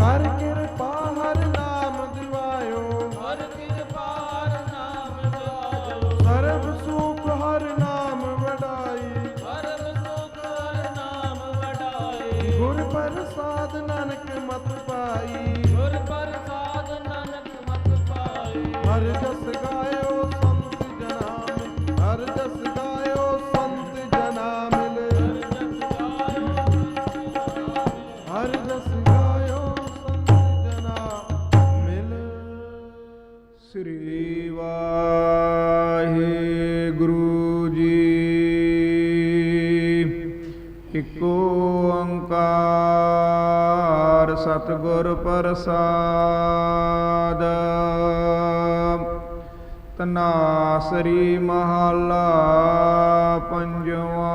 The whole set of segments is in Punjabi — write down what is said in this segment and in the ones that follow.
ਕਰਕੇ ਹਰ ਜਸ ਗਾਇਓ ਸੰਤ ਮਿਲ ਸ੍ਰੀ ਵਾਹਿਗੁਰੂ ਜੀ। ਇਕ ਓੰਕਾਰ ਸਤਿਗੁਰ ਪ੍ਰਸਾਦ। ਤਨਾਸਰੀ ਮਹਲਾ ਪੰਜਵਾ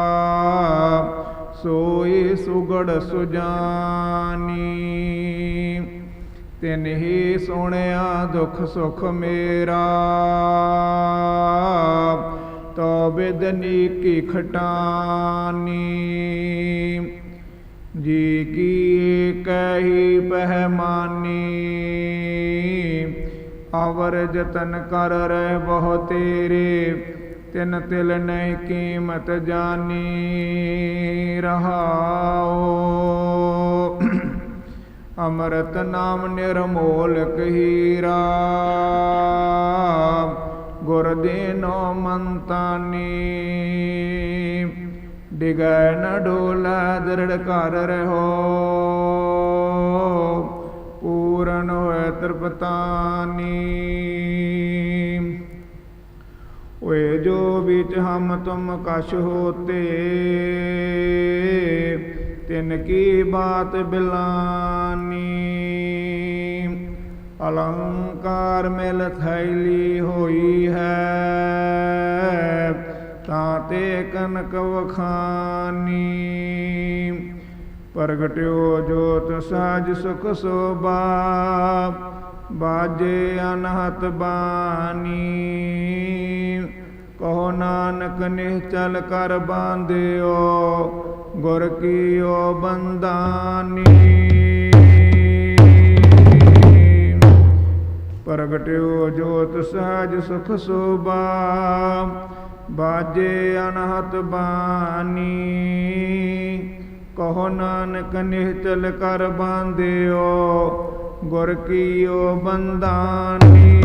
ਸੋਈ ਸੁਜਾਨੀ। ਤਿਨ ਹੀ ਸੁਣਿਆ ਦੁਖ ਸੁਖ ਮੇਰਾ। ਤੋ ਬਿਦਨੀ ਕੀ ਖਟਾਨੀ। ਜੀ ਕੀ ਕਹੀ ਪਹਿਮਾਨੀ। ਅਵਰ ਜਤਨ ਕਰ ਰਹਿ ਬਹੁ ਤੇਰੇ। ਤਿਨ ਤਿਲ ਨਹੀਂ ਕੀਮਤ ਜਾਨੀ ਰਹਾਓ ਅੰਮ੍ਰਿਤ ਨਾਮ ਨਿਰਮੋਲਕ ਹੀਰਾ। ਗੁਰ ਦੇਨੋ ਮੰਤਾਨੀ। ਡਿਗੈ ਨ ਡੋਲਾ, ਦਰੜ ਕਰ ਰਹੋ। ਪੂਰਨ ਹੋਇ ਤ੍ਰਿਪਤਾਨੀ। ਓਏ ਜੋ ਵਿੱਚ ਹਮ ਤੁਮ ਕਛ ਹੋਤੇ, ਤਿਨ ਕੀ ਬਾਤ ਬਿਲਾਨੀ। ਅਲੰਕਾਰ ਮਿਲ ਥੈਲੀ ਹੋਈ ਹੈ, ਤਾਂ ਤੇ ਕਨਕ ਵਖਾਨੀ। ਪ੍ਰਗਟਿਓ ਜੋਤ ਸਾਜ ਸੁਖ ਸੋਭਾ ਬਾਜੇ ਅਨਹਤ ਬਾਣੀ। ਕਹੋ ਨਾਨਕ ਨਿਹਚਲ ਕਰ ਬਾਂਧਿਓ, ਗੁਰ ਕੀਓ ਬੰਦਾਨੀ ਪ੍ਰਗਟਿਓ ਜੋਤ ਸਹਜ ਸੁਖ ਸੋਭਾ, ਬਾਜੇ ਅਨਹਤ ਬਾਣੀ। ਕਹੋ ਨਾਨਕ ਨਿਹਚਲ ਕਰ ਬਾਂਧਿਓ ਗੁਰ ਕੀਓ ਬੰਦਾਨੀ